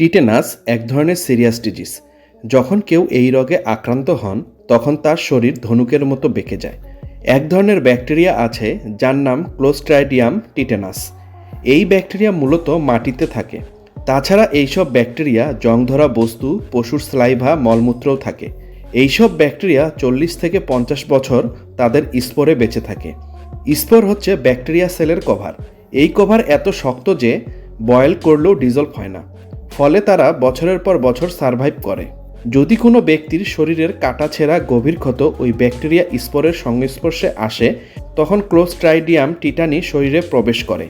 Tetanus এক ধরনের serious disease যখন কেউ এই রোগে আক্রান্ত হন, তখন তার শরীর ধনুকের মতো বেঁকে যায়। এক ধরনের ব্যাকটেরিয়া আছে, যার নাম ক্লোস্ট্রাইডিয়াম টিটেনাস। এই ব্যাকটেরিয়া মূলত মাটিতে থাকে। তাছাড়া এইসব ব্যাকটেরিয়া জং ধরা বস্তু, পশুর স্লাইভা, মলমূত্রও থাকে। এইসব ব্যাকটেরিয়া চল্লিশ থেকে পঞ্চাশ বছর তাদের স্পোরে বেঁচে থাকে। স্পোর হচ্ছে ব্যাকটেরিয়া সেলের কভার। এই কভার এত শক্ত যে বয়েল করলেও ডিজলভ হয় না। ফলে তারা বছরের পর বছর সারভাইভ করে। যদি কোনো ব্যক্তির শরীরের কাটা ছেঁড়া গভীর ক্ষত ওই ব্যাকটেরিয়া স্পোরের সংস্পর্শে আসে, তখন ক্লোস্ট্রাইডিয়াম টিটানি শরীরে প্রবেশ করে।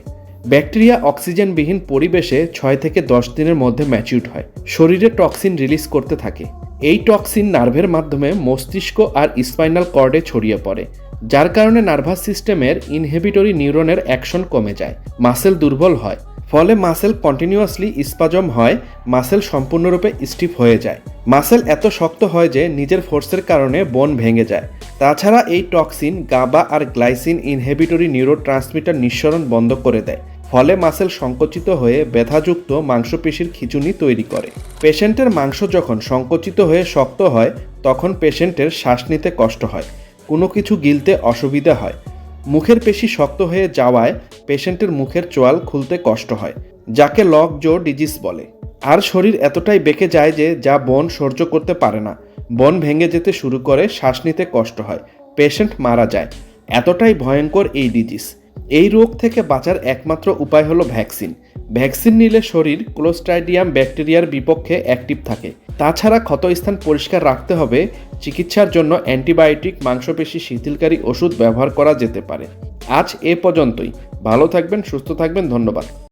ব্যাকটেরিয়া অক্সিজেনবিহীন পরিবেশে ছয় থেকে দশ দিনের মধ্যে ম্যাচিউড হয়। শরীরে টক্সিন রিলিজ করতে থাকে। এই টক্সিন নার্ভের মাধ্যমে মস্তিষ্ক আর স্পাইনাল কর্ডে ছড়িয়ে পড়ে, যার কারণে নার্ভাস সিস্টেমের ইনহেবিটরি নিউরনের অ্যাকশন কমে যায়, মাসেল দুর্বল হয়। ফলে মাসেল কন্টিনিউয়াসলি স্পাজম হয় মাসেল সম্পূর্ণরূপে স্টিফ হয়ে যায়। মাসেল এত শক্ত হয় যে নিজের ফোর্সের কারণে বোন ভেঙে যায়। তাছাড়া এই টক্সিন গাবা আর গ্লাইসিন ইনহেবিটরি নিউরো ট্রান্সমিটার নিঃসরণ বন্ধ করে দেয়। ফলে মাসেল সংকুচিত হয়ে ব্যথাযুক্ত মাংসপেশির খিচুনি তৈরি করে। পেশেন্টের মাংস যখন সংকুচিত হয়ে শক্ত হয়, তখন পেশেন্টের শ্বাস নিতে কষ্ট হয়। কোনো কিছু গিলতে অসুবিধা হয়। মুখের পেশি শক্ত হয়ে যাওয়ায় পেশেন্টের মুখের চোয়াল খুলতে কষ্ট হয়, যাকে লক জো ডিজিজ বলে। আর শরীর এতটাই বেঁকে যায় যে যা বন সহ্য করতে পারে না। বন ভেঙে যেতে শুরু করে, শ্বাস নিতে কষ্ট হয়, পেশেন্ট মারা যায়। এতটাই ভয়ঙ্কর এই ডিজিজ এই রোগ থেকে বাঁচার একমাত্র উপায় হলো ভ্যাকসিন। ভ্যাকসিন নিলে শরীর ক্লোস্ট্রাইডিয়াম ব্যাকটেরিয়ার বিপক্ষে অ্যাক্টিভ থাকে। তাছাড়া ক্ষতস্থান পরিষ্কার রাখতে হবে, চিকিৎসার জন্য অ্যান্টিবায়োটিক, মাংসপেশি, শিথিলকারী ওষুধ ব্যবহার করা যেতে পারে। আজ এ পর্যন্তই। ভালো থাকবেন, সুস্থ থাকবেন, ধন্যবাদ।